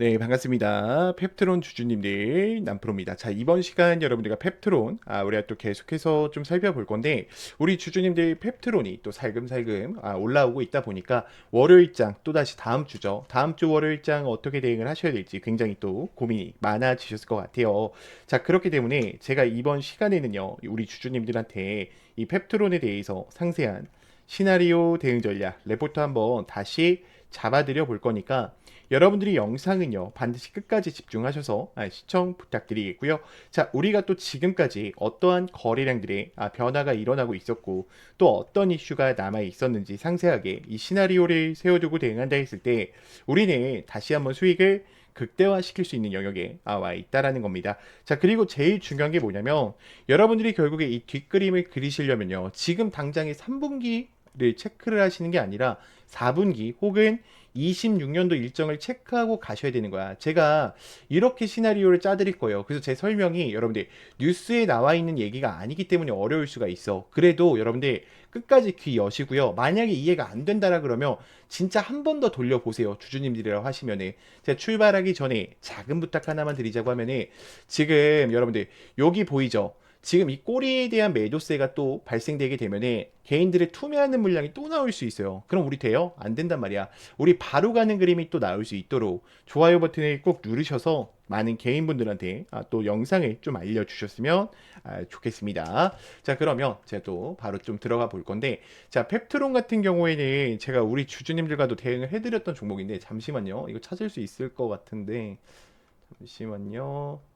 네, 반갑습니다. 펩트론 주주님들, 남프로입니다. 자, 이번 시간 여러분들과 펩트론, 아, 우리가 또 계속해서 좀 살펴볼 건데, 우리 주주님들 펩트론이 또 살금살금 아, 올라오고 있다 보니까, 월요일장, 또다시 다음 주죠. 다음 주 월요일장 어떻게 대응을 하셔야 될지 굉장히 또 고민이 많아지셨을 것 같아요. 자, 그렇기 때문에 제가 이번 시간에는요, 우리 주주님들한테 이 펩트론에 대해서 상세한 시나리오 대응 전략, 레포트 한번 다시 잡아드려 볼 거니까, 여러분들이 영상은요 반드시 끝까지 집중하셔서 아, 시청 부탁드리겠고요. 자, 우리가 또 지금까지 어떠한 거래량들의 아, 변화가 일어나고 있었고 또 어떤 이슈가 남아 있었는지 상세하게 이 시나리오를 세워두고 대응한다 했을 때 우리는 다시 한번 수익을 극대화시킬 수 있는 영역에 아, 와 있다라는 겁니다. 자, 그리고 제일 중요한 게 뭐냐면 여러분들이 결국에 이 뒷그림을 그리시려면요. 지금 당장의 3분기를 체크를 하시는 게 아니라 4분기 혹은 26년도 일정을 체크하고 가셔야 되는 거야. 제가 이렇게 시나리오를 짜드릴 거예요. 그래서 제 설명이 여러분들 뉴스에 나와 있는 얘기가 아니기 때문에 어려울 수가 있어. 그래도 여러분들 끝까지 귀 여시고요. 만약에 이해가 안 된다라 그러면 진짜 한 번 더 돌려보세요. 주주님들이라고 하시면은 제가 출발하기 전에 작은 부탁 하나만 드리자고 하면은 지금 여러분들 여기 보이죠? 지금 이 꼬리에 대한 매도세가 또 발생되게 되면은 개인들의 투매하는 물량이 또 나올 수 있어요. 그럼 우리 돼요? 안 된단 말이야. 우리 바로 가는 그림이 또 나올 수 있도록 좋아요 버튼을 꼭 누르셔서 많은 개인분들한테 아, 또 영상을 좀 알려주셨으면 아, 좋겠습니다. 자 그러면 제가 또 바로 좀 들어가 볼 건데 자 펩트론 같은 경우에는 제가 우리 주주님들과도 대응을 해드렸던 종목인데 잠시만요. 이거 찾을 수 있을 것 같은데 잠시만요.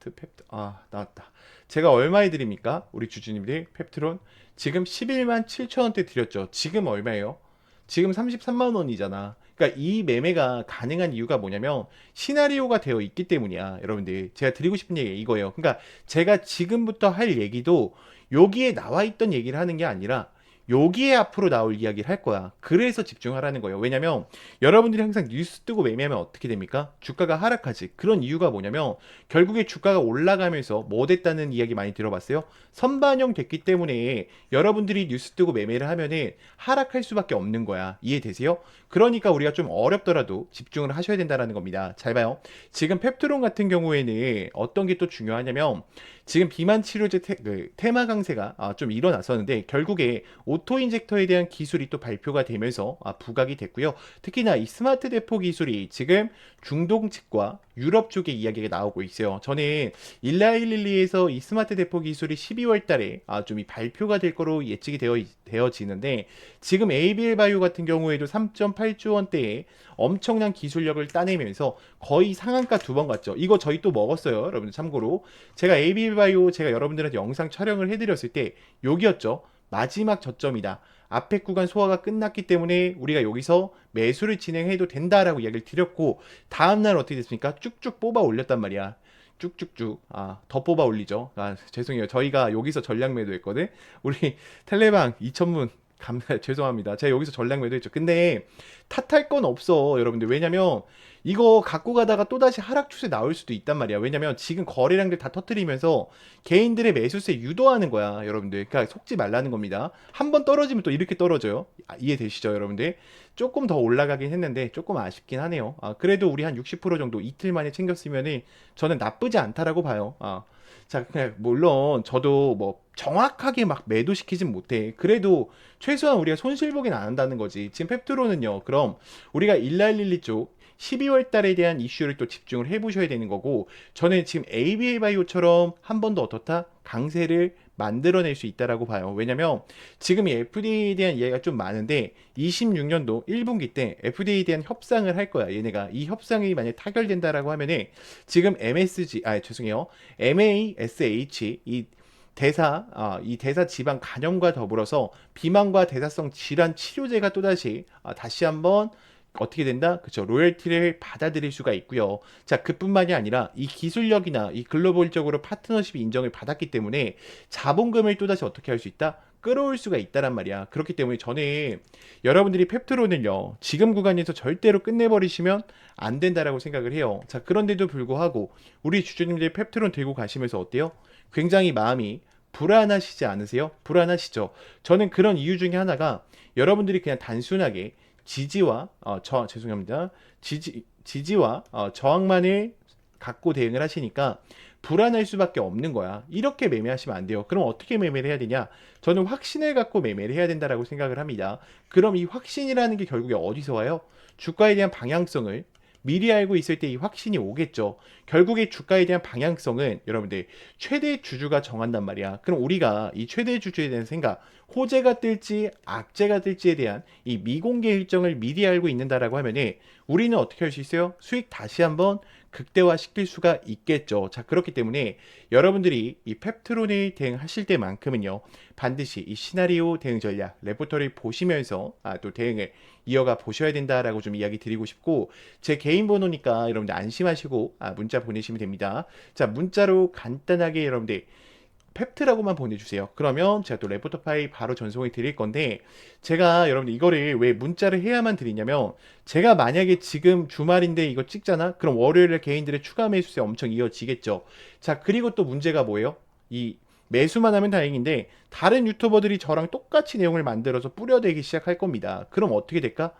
펩트 펩트 아 나왔다. 제가 얼마에 드립니까? 우리 주주님들 펩트론 지금 11만 7천 원대 드렸죠. 지금 얼마예요? 지금 33만 원이잖아. 그러니까 이 매매가 가능한 이유가 뭐냐면 시나리오가 되어 있기 때문이야. 여러분들 제가 드리고 싶은 얘기 이거예요. 그러니까 제가 지금부터 할 얘기도 여기에 나와 있던 얘기를 하는 게 아니라 여기에 앞으로 나올 이야기를 할 거야. 그래서 집중하라는 거예요. 왜냐면 여러분들이 항상 뉴스 뜨고 매매하면 어떻게 됩니까? 주가가 하락하지. 그런 이유가 뭐냐면 결국에 주가가 올라가면서 뭐 됐다는 이야기 많이 들어봤어요? 선반영 됐기 때문에 여러분들이 뉴스 뜨고 매매를 하면은 하락할 수밖에 없는 거야. 이해되세요? 그러니까 우리가 좀 어렵더라도 집중을 하셔야 된다는 겁니다. 잘 봐요. 지금 펩트론 같은 경우에는 어떤 게 또 중요하냐면 지금 비만 치료제 테, 그, 테마 강세가 아, 좀 일어났었는데 결국에 오토 인젝터에 대한 기술이 또 발표가 되면서 아, 부각이 됐고요. 특히나 이 스마트 대포 기술이 지금 중동 측과 유럽 쪽의 이야기가 나오고 있어요. 저는 일라일릴리에서 이 스마트 대포 기술이 12월 달에 아, 좀 이 발표가 될 거로 예측이 되어, 되어지는데 지금 ABL 바이오 같은 경우에도 3.8조 원대의 엄청난 기술력을 따내면서 거의 상한가 두 번 갔죠. 이거 저희 또 먹었어요. 여러분 참고로 제가 ABL 바이오 제가 여러분들한테 영상 촬영을 해드렸을 때 여기였죠. 마지막 저점이다. 앞에 구간 소화가 끝났기 때문에 우리가 여기서 매수를 진행해도 된다라고 이야기를 드렸고 다음날 어떻게 됐습니까? 쭉쭉 뽑아 올렸단 말이야. 쭉쭉쭉 아 더 뽑아 올리죠. 아 죄송해요. 저희가 여기서 전략 매도했거든. 우리 텔레방 2천문 감사 죄송합니다. 제가 여기서 전략 매도 했죠. 근데 탓할 건 없어 여러분들 왜냐면 이거 갖고 가다가 또다시 하락 추세 나올 수도 있단 말이야. 왜냐면 지금 거래량들 다 터트리면서 개인들의 매수세 유도하는 거야, 여러분들. 그러니까 속지 말라는 겁니다. 한 번 떨어지면 또 이렇게 떨어져요. 아, 이해되시죠, 여러분들? 조금 더 올라가긴 했는데 조금 아쉽긴 하네요. 아, 그래도 우리 한 60% 정도 이틀 만에 챙겼으면은 저는 나쁘지 않다라고 봐요. 아. 자, 그냥 물론 저도 뭐 정확하게 막 매도시키진 못해. 그래도 최소한 우리가 손실 보긴 안 한다는 거지. 지금 펩트로는요. 그럼 우리가 일라일릴리 쪽 12월 달에 대한 이슈를 또 집중을 해 보셔야 되는 거고 저는 지금 ABA 바이오처럼 한 번 더 어떻다 강세를 만들어낼 수 있다라고 봐요. 왜냐면 지금 이 FDA에 대한 이야기가 좀 많은데 26년도 1분기 때 FDA에 대한 협상을 할 거야. 얘네가 이 협상이 만약 타결된다라고 하면은 지금 MSG 아 죄송해요. MASH 이 대사, 아, 이 대사 지방 간염과 더불어서 비만과 대사성 질환 치료제가 또다시 아, 다시 한번 어떻게 된다? 그쵸. 로열티를 받아들일 수가 있고요. 자, 그뿐만이 아니라 이 기술력이나 이 글로벌적으로 파트너십이 인정을 받았기 때문에 자본금을 또다시 어떻게 할 수 있다? 끌어올 수가 있다란 말이야. 그렇기 때문에 저는 여러분들이 펩트론을요, 지금 구간에서 절대로 끝내버리시면 안 된다라고 생각을 해요. 자, 그런데도 불구하고 우리 주주님들 펩트론 들고 가시면서 어때요? 굉장히 마음이 불안하시지 않으세요? 불안하시죠? 저는 그런 이유 중에 하나가 여러분들이 그냥 단순하게 지지와 어, 저 죄송합니다. 지지 지지와 어, 저항만을 갖고 대응을 하시니까 불안할 수밖에 없는 거야. 이렇게 매매하시면 안 돼요. 그럼 어떻게 매매를 해야 되냐? 저는 확신을 갖고 매매를 해야 된다라고 생각을 합니다. 그럼 이 확신이라는 게 결국에 어디서 와요? 주가에 대한 방향성을 미리 알고 있을 때 이 확신이 오겠죠. 결국에 주가에 대한 방향성은 여러분들 최대 주주가 정한단 말이야. 그럼 우리가 이 최대 주주에 대한 생각, 호재가 뜰지 악재가 뜰지에 대한 이 미공개 일정을 미리 알고 있는다라고 하면은 우리는 어떻게 할 수 있어요? 수익 다시 한번 극대화시킬 수가 있겠죠. 자, 그렇기 때문에 여러분들이 이 펩트론을 대응하실 때만큼은요, 반드시 이 시나리오 대응 전략, 레포터를 보시면서 아, 또 대응을 이어가 보셔야 된다라고 좀 이야기 드리고 싶고, 제 개인 번호니까 여러분들 안심하시고 아, 문자 보내시면 됩니다. 자, 문자로 간단하게 여러분들 펩트라고만 보내주세요. 그러면 제가 또 레포터 파일 바로 전송해 드릴 건데 제가 여러분들 이거를 왜 문자를 해야만 드리냐면 제가 만약에 지금 주말인데 이거 찍잖아? 그럼 월요일에 개인들의 추가 매수세 엄청 이어지겠죠. 자 그리고 또 문제가 뭐예요? 이 매수만 하면 다행인데 다른 유튜버들이 저랑 똑같이 내용을 만들어서 뿌려대기 시작할 겁니다. 그럼 어떻게 될까?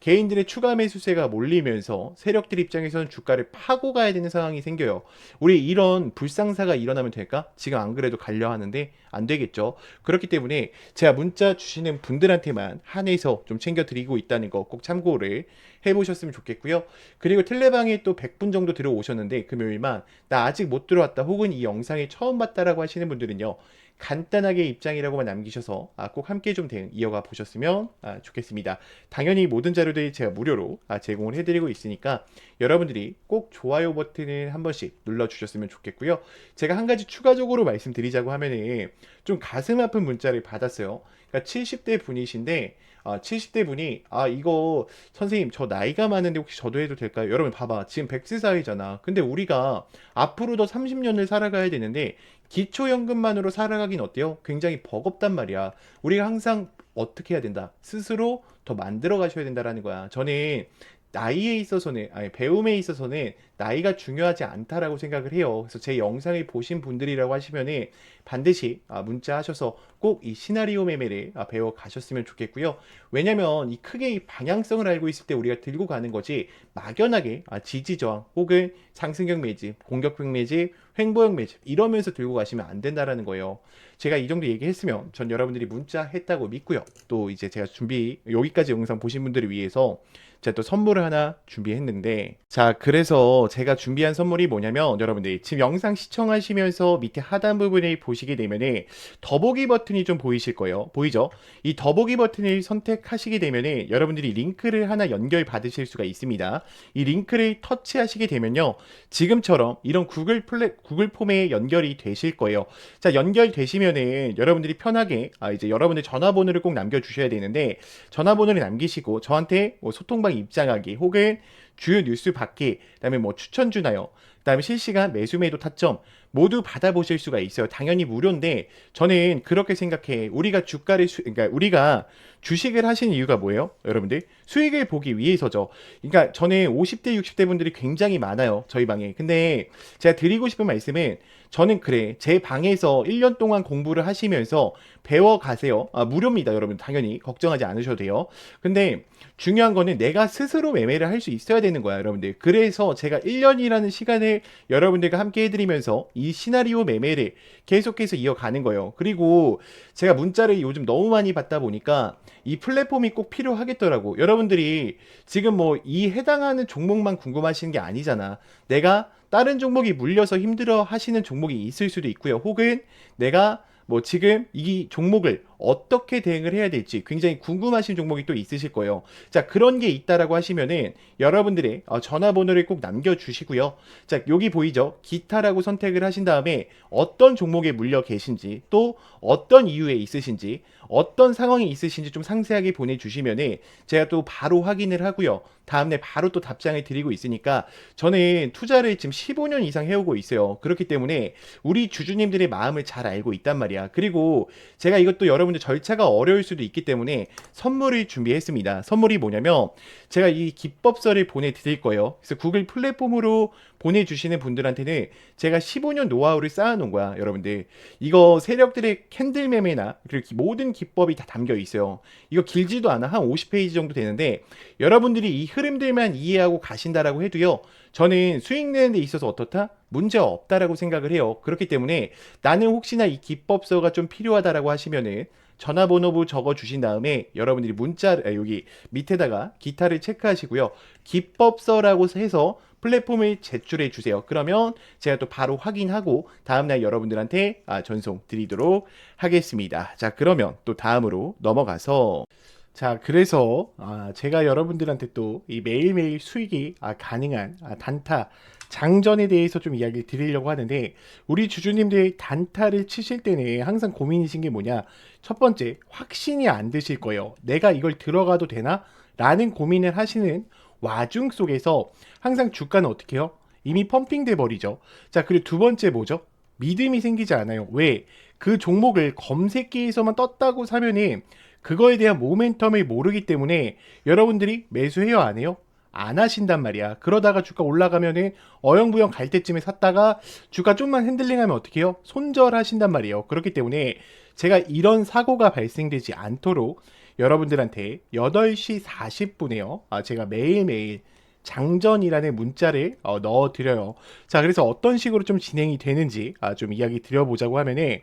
개인들의 추가 매수세가 몰리면서 세력들 입장에서는 주가를 파고 가야 되는 상황이 생겨요. 우리 이런 불상사가 일어나면 될까? 지금 안 그래도 갈려 하는데 안 되겠죠. 그렇기 때문에 제가 문자 주시는 분들한테만 한해서 좀 챙겨드리고 있다는 거 꼭 참고를 해보셨으면 좋겠고요. 그리고 텔레방에 또 100분 정도 들어오셨는데 금요일만 나 아직 못 들어왔다 혹은 이 영상에 처음 봤다라고 하시는 분들은요. 간단하게 입장이라고만 남기셔서 아, 꼭 함께 좀 대응 이어가 보셨으면 아, 좋겠습니다. 당연히 모든 자료들이 제가 무료로 아, 제공을 해드리고 있으니까 여러분들이 꼭 좋아요 버튼을 한 번씩 눌러주셨으면 좋겠고요. 제가 한 가지 추가적으로 말씀드리자고 하면은 좀 가슴 아픈 문자를 받았어요. 그러니까 70대 분이신데 아, 70대 분이 아 이거 선생님 저 나이가 많은데 혹시 저도 해도 될까요? 여러분 봐봐 지금 100세 사회잖아. 근데 우리가 앞으로도 30년을 살아가야 되는데 기초연금만으로 살아가긴 어때요? 굉장히 버겁단 말이야. 우리가 항상 어떻게 해야 된다? 스스로 더 만들어 가셔야 된다라는 거야. 저는 나이에 있어서는 아니 배움에 있어서는 나이가 중요하지 않다라고 생각을 해요. 그래서 제 영상을 보신 분들이라고 하시면은 반드시 아, 문자 하셔서 꼭 이 시나리오 매매를 아, 배워 가셨으면 좋겠고요. 왜냐면 이 크게 이 방향성을 알고 있을 때 우리가 들고 가는 거지 막연하게 아, 지지 저항 혹은 상승형 매집, 공격형 매집, 횡보형 매집 이러면서 들고 가시면 안 된다라는 거예요. 제가 이 정도 얘기했으면 전 여러분들이 문자 했다고 믿고요. 또 이제 제가 준비 여기까지 영상 보신 분들을 위해서 제가 또 선물을 하나 준비했는데 자 그래서 제가 준비한 선물이 뭐냐면 여러분들 지금 영상 시청하시면서 밑에 하단 부분에 보시 게 되면은 더보기 버튼이 좀 보이실 거예요. 보이죠? 이 더보기 버튼을 선택하시게 되면은 여러분들이 링크를 하나 연결 받으실 수가 있습니다. 이 링크를 터치하시게 되면요. 지금처럼 이런 구글 플랫 구글 폼에 연결이 되실 거예요. 자 연결되시면은 여러분들이 편하게 아 이제 여러분의 전화번호를 꼭 남겨 주셔야 되는데 전화번호를 남기시고 저한테 뭐 소통방 입장하기 혹은 주요 뉴스 받기 그다음에 뭐 추천 주나요? 그다음에 실시간 매수 매도 타점 모두 받아보실 수가 있어요. 당연히 무료인데 저는 그렇게 생각해. 우리가 주가를 수, 그러니까 우리가 주식을 하시는 이유가 뭐예요? 여러분들 수익을 보기 위해서죠. 그러니까 저는 50대 60대 분들이 굉장히 많아요. 저희 방에. 근데 제가 드리고 싶은 말씀은 저는 그래. 제 방에서 1년 동안 공부를 하시면서 배워 가세요. 아, 무료입니다, 여러분. 당연히 걱정하지 않으셔도 돼요. 근데 중요한 거는 내가 스스로 매매를 할 수 있어야 되는 거야, 여러분들. 그래서 제가 1년이라는 시간을 여러분들과 함께 해드리면서 이 시나리오 매매를 계속해서 이어가는 거예요. 그리고 제가 문자를 요즘 너무 많이 받다 보니까 이 플랫폼이 꼭 필요하겠더라고. 여러분들이 지금 뭐 이 해당하는 종목만 궁금하시는 게 아니잖아. 내가 다른 종목이 물려서 힘들어 하시는 종목이 있을 수도 있고요. 혹은 내가 뭐 지금 이 종목을 어떻게 대응을 해야 될지 굉장히 궁금하신 종목이 또 있으실 거예요. 자, 그런 게 있다라고 하시면은 여러분들의 어, 전화번호를 꼭 남겨주시고요. 자, 여기 보이죠? 기타라고 선택을 하신 다음에 어떤 종목에 물려 계신지 또 어떤 이유에 있으신지 어떤 상황이 있으신지 좀 상세하게 보내주시면은 제가 또 바로 확인을 하고요. 다음날 바로 또 답장을 드리고 있으니까 저는 투자를 지금 15년 이상 해오고 있어요. 그렇기 때문에 우리 주주님들의 마음을 잘 알고 있단 말이야. 그리고 제가 이것도 여러분들 절차가 어려울 수도 있기 때문에 선물을 준비했습니다. 선물이 뭐냐면 제가 이 기법서를 보내드릴 거예요. 그래서 구글 플랫폼으로 보내주시는 분들한테는 제가 15년 노하우를 쌓아놓은 거야, 여러분들. 이거 세력들의 캔들 매매나 그리고 기- 모든 기법이 다 담겨 있어요. 이거 길지도 않아. 한 50페이지 정도 되는데 여러분들이 이 흐름들만 이해하고 가신다라고 해도요. 저는 수익 내는 데 있어서 어떻다? 문제 없다라고 생각을 해요. 그렇기 때문에 나는 혹시나 이 기법서가 좀 필요하다라고 하시면은 전화번호부 적어 주신 다음에 여러분들이 문자 아, 여기 밑에다가 기타를 체크하시고요. 기법서라고 해서 플랫폼을 제출해 주세요. 그러면 제가 또 바로 확인하고 다음날 여러분들한테 아, 전송 드리도록 하겠습니다. 자, 그러면 또 다음으로 넘어가서 자, 그래서 아, 제가 여러분들한테 또 이 매일매일 수익이 아, 가능한 아, 단타 장전에 대해서 좀 이야기를 드리려고 하는데 우리 주주님들 단타를 치실 때는 항상 고민이신 게 뭐냐? 첫 번째, 확신이 안 드실 거예요. 내가 이걸 들어가도 되나? 라는 고민을 하시는 와중 속에서 항상 주가는 어떻게 해요? 이미 펌핑돼 버리죠. 자, 그리고 두 번째 뭐죠? 믿음이 생기지 않아요. 왜? 그 종목을 검색기에서만 떴다고 사면은 그거에 대한 모멘텀을 모르기 때문에 여러분들이 매수해요 안 해요? 안 하신단 말이야. 그러다가 주가 올라가면은 어영부영 갈 때쯤에 샀다가 주가 좀만 핸들링하면 어떻게 해요? 손절하신단 말이에요. 그렇기 때문에 제가 이런 사고가 발생되지 않도록 여러분들한테 8시 40분에요. 아, 제가 매일매일 장전이라는 문자를 어, 넣어드려요. 자, 그래서 어떤 식으로 좀 진행이 되는지 아, 좀 이야기 드려보자고 하면은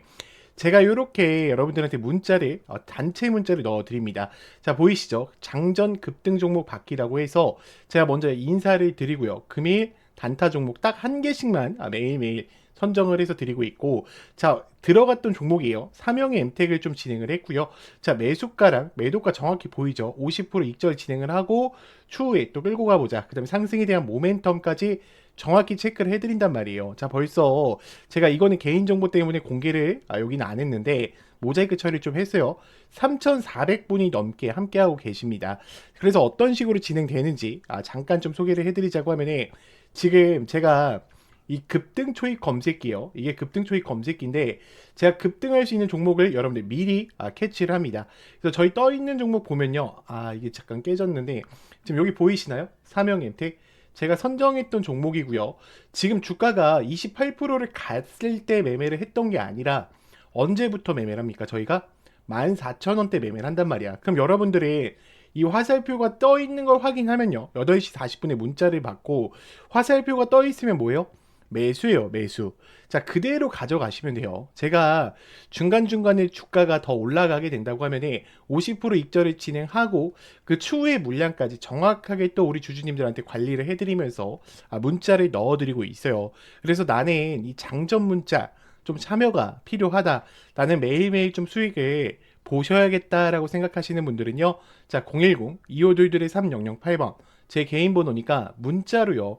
제가 이렇게 여러분들한테 문자를 어, 단체 문자를 넣어 드립니다. 자 보이시죠? 장전 급등 종목 받기라고 해서 제가 먼저 인사를 드리고요. 금일 단타 종목 딱 한 개씩만 아, 매일매일 선정을 해서 드리고 있고 자 들어갔던 종목이에요. 삼형의 엠텍을 좀 진행을 했고요. 자 매수가랑 매도가 정확히 보이죠. 50% 익절 진행을 하고 추후에 또 끌고 가보자. 그 다음에 상승에 대한 모멘텀까지 정확히 체크를 해드린단 말이에요. 자 벌써 제가 이거는 개인정보 때문에 공개를 아, 여기는 안 했는데 모자이크 처리를 좀 했어요. 3,400분이 넘게 함께하고 계십니다. 그래서 어떤 식으로 진행되는지 아, 잠깐 좀 소개를 해드리자고 하면은 지금 제가 이 급등 초입 검색기요. 이게 급등 초입 검색기인데 제가 급등할 수 있는 종목을 여러분들 미리 아, 캐치를 합니다. 그래서 저희 떠 있는 종목 보면요. 아 이게 잠깐 깨졌는데 지금 여기 보이시나요? 엠텍 제가 선정했던 종목이고요. 지금 주가가 28%를 갔을 때 매매를 했던 게 아니라 언제부터 매매를 합니까? 저희가 14,000원대 매매를 한단 말이야. 그럼 여러분들이 이 화살표가 떠 있는 걸 확인하면요. 8시 40분에 문자를 받고 화살표가 떠 있으면 뭐예요? 매수예요, 매수. 자, 그대로 가져가시면 돼요. 제가 중간중간에 주가가 더 올라가게 된다고 하면은 50% 익절을 진행하고 그 추후의 물량까지 정확하게 또 우리 주주님들한테 관리를 해드리면서 아, 문자를 넣어드리고 있어요. 그래서 나는 이 장전 문자 좀 참여가 필요하다. 나는 매일매일 좀 수익을 보셔야겠다라고 생각하시는 분들은요. 자, 010-2522-3008번. 제 개인 번호니까 문자로요.